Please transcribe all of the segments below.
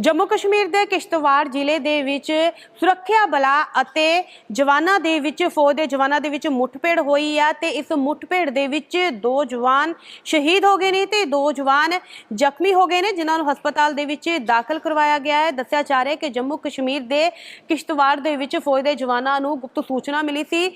ਜੰਮੂ ਕਸ਼ਮੀਰ ਦੇ ਕਿਸ਼ਤਵਾੜ ਜ਼ਿਲ੍ਹੇ ਦੇ ਵਿੱਚ ਸੁਰੱਖਿਆ ਬਲਾਂ ਅਤੇ ਜਵਾਨਾਂ ਦੇ ਵਿੱਚ ਫੌਜ ਦੇ ਜਵਾਨਾਂ ਦੇ ਵਿੱਚ ਮੁੱਠਭੇੜ ਹੋਈ ਆ ਤੇ ਇਸ ਮੁੱਠਭੇੜ ਦੇ ਵਿੱਚ ਦੋ ਜਵਾਨ ਸ਼ਹੀਦ ਹੋ ਗਏ ਨੇ ਤੇ ਦੋ ਜਵਾਨ ਜ਼ਖਮੀ ਹੋ ਗਏ ਨੇ, ਜਿਨ੍ਹਾਂ ਨੂੰ ਹਸਪਤਾਲ ਦੇ ਵਿੱਚ ਦਾਖਲ ਕਰਵਾਇਆ ਗਿਆ ਹੈ। ਦੱਸਿਆ ਜਾ ਰਿਹਾ ਹੈ ਕਿ ਜੰਮੂ ਕਸ਼ਮੀਰ ਦੇ ਕਿਸ਼ਤਵਾੜ ਦੇ ਵਿੱਚ ਫੌਜ ਦੇ ਜਵਾਨਾਂ ਨੂੰ ਗੁਪਤ ਸੂਚਨਾ ਮਿਲੀ ਸੀ।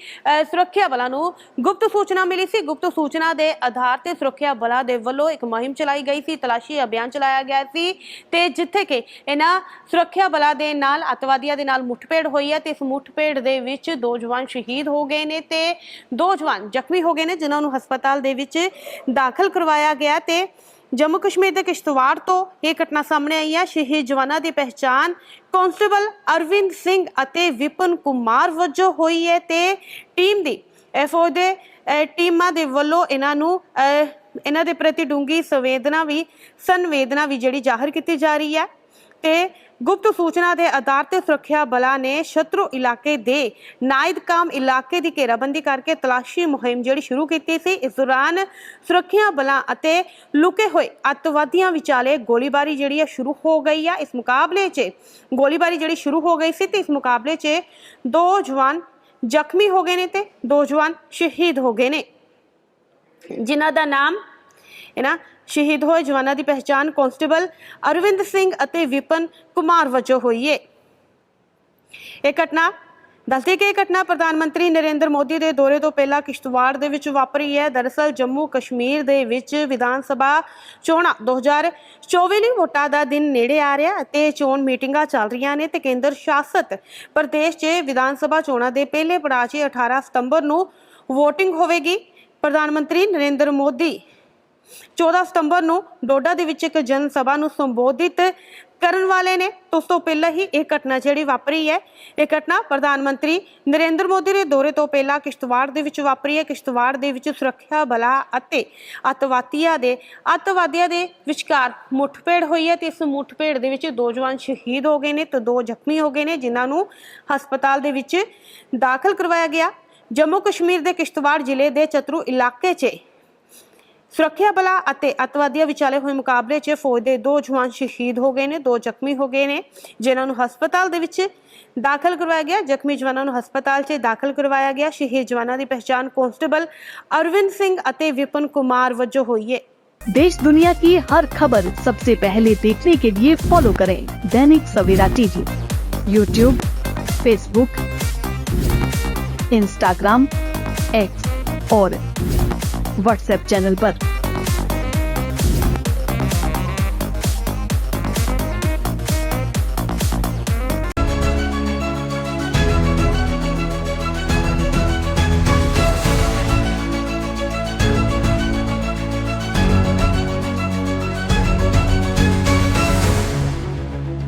ਸੁਰੱਖਿਆ ਬਲਾਂ ਨੂੰ ਗੁਪਤ ਸੂਚਨਾ ਮਿਲੀ ਸੀ। ਗੁਪਤ ਸੂਚਨਾ ਦੇ ਆਧਾਰ ਤੇ ਸੁਰੱਖਿਆ ਬਲਾਂ ਦੇ ਵੱਲੋਂ ਇੱਕ ਮੁਹਿੰਮ ਚਲਾਈ ਗਈ ਸੀ। ਤਲਾਸ਼ੀ ਅਭਿਆਨ ਚਲਾਇਆ ਗਿਆ ਸੀ ਤੇ ਜਿੱਥੇ ਕਿ ਇਹਨਾਂ ਸੁਰੱਖਿਆ ਬਲਾਂ ਦੇ ਨਾਲ ਅਤਵਾਦੀਆਂ ਦੇ ਨਾਲ ਮੁੱਠਭੇੜ ਹੋਈ ਹੈ ਤੇ ਇਸ ਮੁੱਠਭੇੜ ਦੇ ਵਿੱਚ ਦੋ ਜਵਾਨ ਸ਼ਹੀਦ ਹੋ ਗਏ ਨੇ ਤੇ ਦੋ ਜਵਾਨ ਜ਼ਖਮੀ ਹੋ ਗਏ ਨੇ ਜਿਨ੍ਹਾਂ ਨੂੰ ਹਸਪਤਾਲ ਦੇ ਵਿੱਚ ਦਾਖਲ ਕਰਵਾਇਆ ਗਿਆ ਤੇ ਜੰਮੂ ਕਸ਼ਮੀਰ ਦੇ ਕਿਸ਼ਤਵਾੜ ਤੋਂ ਇਹ ਘਟਨਾ ਸਾਹਮਣੇ ਆਈ ਹੈ। ਸ਼ਹੀਦ ਜਵਾਨਾਂ ਦੀ ਪਹਿਚਾਣ ਕਾਂਸਟੇਬਲ ਅਰਵਿੰਦ ਸਿੰਘ ਅਤੇ ਵਿਪਨ ਕੁਮਾਰ ਵਜੋਂ ਹੋਈ ਹੈ ਤੇ ਟੀਮ ਦੀ ਇਹ ਫੌਜ ਦੇ ਟੀਮਾਂ ਦੇ ਵੱਲੋਂ ਇਹਨਾਂ ਨੂੰ ਅਹ, ਇਹਨਾਂ ਦੇ ਪ੍ਰਤੀ ਡੂੰਗੀ ਸੰਵੇਦਨਾ ਵੀ ਸੰਵੇਦਨਾ ਵੀ ਜਿਹੜੀ ਜ਼ਾਹਰ ਕੀਤੀ ਜਾ ਰਹੀ ਹੈ। ਤੇ ਗੁਪਤ ਸੂਚਨਾ ਦੇ ਆਧਾਰ ਤੇ ਸੁਰੱਖਿਆ ਬਲਾਂ ਨੇ ਸ਼ਤਰੂ ਇਲਾਕੇ ਦੇ ਨਾਇਦਕਾਮ ਇਲਾਕੇ ਦੀ ਘੇਰਾਬੰਦੀ ਕਰਕੇ ਤਲਾਸ਼ੀ ਮੁਹਿੰਮ ਜਿਹੜੀ ਸ਼ੁਰੂ ਕੀਤੀ ਸੀ, ਇਸ ਦੌਰਾਨ ਸੁਰੱਖਿਆ ਬਲਾਂ ਅਤੇ ਲੁਕੇ ਹੋਏ ਅੱਤਵਾਦੀਆਂ ਵਿਚਾਲੇ ਗੋਲੀਬਾਰੀ ਜਿਹੜੀ ਹੈ ਸ਼ੁਰੂ ਹੋ ਗਈ ਆ। ਇਸ ਮੁਕਾਬਲੇ 'ਚ ਗੋਲੀਬਾਰੀ ਜਿਹੜੀ ਸ਼ੁਰੂ ਹੋ ਗਈ ਸੀ ਤੇ ਇਸ ਮੁਕਾਬਲੇ 'ਚ ਦੋ ਜਵਾਨ ਜ਼ਖਮੀ ਹੋ ਗਏ ਨੇ ਤੇ ਦੋ ਜਵਾਨ ਸ਼ਹੀਦ ਹੋ ਗਏ ਨੇ। ਜਿਨ੍ਹਾਂ ਦਾ ਨਾਮ ਹੈ ਸ਼ਹੀਦ ਹੋਏ ਜਵਾਨਾਂ ਦੀ ਪਹਿਚਾਣ ਕਾਂਸਟੇਬਲ ਅਰਵਿੰਦ ਸਿੰਘ ਅਤੇ ਵਿਪਨ ਕੁਮਾਰ ਵਜੋਂ ਹੋਈ ਹੈ ਇਹ ਘਟਨਾ, ਦੱਸਦੀ ਕਿ ਇਹ ਘਟਨਾ ਪ੍ਰਧਾਨ ਮੰਤਰੀ ਨਰਿੰਦਰ ਮੋਦੀ ਦੇ ਦੌਰੇ ਤੋਂ ਪਹਿਲਾਂ ਕਿਸ਼ਤਵਾੜ ਦੇ ਵਿੱਚ ਵਾਪਰੀ ਹੈ। ਦਰਅਸਲ ਜੰਮੂ ਕਸ਼ਮੀਰ ਦੇ ਵਿੱਚ ਵਿਧਾਨ ਸਭਾ ਚੋਣਾਂ 2024 ਲਈ ਵੋਟਾਂ ਦਾ ਦਿਨ ਨੇੜੇ ਆ ਰਿਹਾ ਅਤੇ ਚੋਣ ਮੀਟਿੰਗਾਂ ਚੱਲ ਰਹੀਆਂ ਨੇ ਤੇ ਕੇਂਦਰ ਸ਼ਾਸਤ ਪ੍ਰਦੇਸ਼ 'ਚ ਵਿਧਾਨ ਸਭਾ ਚੋਣਾਂ ਦੇ ਪਹਿਲੇ ਪੜਾਅ 'ਚ 18 ਸਤੰਬਰ ਨੂੰ VOTING ਹੋਵੇਗੀ। ਪ੍ਰਧਾਨ ਮੰਤਰੀ ਨਰਿੰਦਰ ਮੋਦੀ 14 ਸਤੰਬਰ ਨੂੰ ਡੋਡਾ ਦੇ ਵਿੱਚ ਇੱਕ ਜਨ ਸਭਾ ਨੂੰ ਸੰਬੋਧਿਤ ਕਰਨ ਵਾਲੇ ਨੇ। ਉਸ ਤੋਂ ਪਹਿਲਾਂ ਹੀ ਇਹ ਘਟਨਾ ਜਿਹੜੀ ਵਾਪਰੀ ਹੈ, ਇਹ ਘਟਨਾ ਪ੍ਰਧਾਨ ਮੰਤਰੀ ਨਰਿੰਦਰ ਮੋਦੀ ਦੇ ਦੌਰੇ ਤੋਂ ਪਹਿਲਾਂ ਕਿਸ਼ਤਵਾੜ ਦੇ ਵਿੱਚ ਵਾਪਰੀ ਹੈ। ਕਿਸ਼ਤਵਾੜ ਦੇ ਵਿੱਚ ਸੁਰੱਖਿਆ ਬਲਾਂ ਅਤੇ ਅਤਵਾਦੀਆਂ ਦੇ ਅਤਵਾਦੀਆਂ ਦੇ ਵਿਚਕਾਰ ਮੁੱਠਭੇੜ ਹੋਈ ਹੈ ਤੇ ਇਸ ਮੁੱਠਭੇੜ ਦੇ ਵਿੱਚ ਦੋ ਜਵਾਨ ਸ਼ਹੀਦ ਹੋ ਗਏ ਨੇ ਤੇ ਦੋ ਜ਼ਖਮੀ ਹੋ ਗਏ ਨੇ, ਜਿਨ੍ਹਾਂ ਨੂੰ ਹਸਪਤਾਲ ਦੇ ਵਿੱਚ ਦਾਖਲ ਕਰਵਾਇਆ ਗਿਆ। ਜੰਮੂ ਕਸ਼ਮੀਰ ਦੇ ਕਿਸ਼ਤਵਾੜ ਜ਼ਿਲ੍ਹੇ ਦੇ ਚਤਰੂ ਇਲਾਕੇ 'ਚ ਸੁਰੱਖਿਆ ਬਲਾਂ ਅਤੇ ਅਤਵਾਦੀਆਂ ਵਿਚਾਲੇ ਹੋਏ ਮੁਕਾਬਲੇ 'ਚ ਫੌਜ ਦੇ ਦੋ ਜਵਾਨ ਸ਼ਹੀਦ ਹੋ ਗਏ ਨੇ ਦੋ ਜ਼ਖਮੀ ਹੋ ਗਏ ਨੇ ਜਿਨ੍ਹਾਂ ਨੂੰ ਹਸਪਤਾਲ ਦੇ ਵਿੱਚ ਦਾਖਲ ਕਰਵਾਇਆ ਗਿਆ ਜ਼ਖਮੀ ਜਵਾਨਾਂ ਨੂੰ ਹਸਪਤਾਲ 'ਚ ਦਾਖਲ ਕਰਵਾਇਆ ਗਿਆ ਸ਼ਹੀਦ ਜਵਾਨਾਂ ਦੀ ਪਛਾਣ ਕਾਂਸਟੇਬਲ ਅਰਵਿੰਦ ਸਿੰਘ ਅਤੇ ਵਿਪਨ ਕੁਮਾਰ ਵਜੋਂ ਹੋਈ ਹੈ देश दुनिया की हर खबर सबसे पहले देखने के लिए फॉलो करें Dainik Savera TV YouTube Facebook Instagram X और व्हाट्सएप चैनल पर।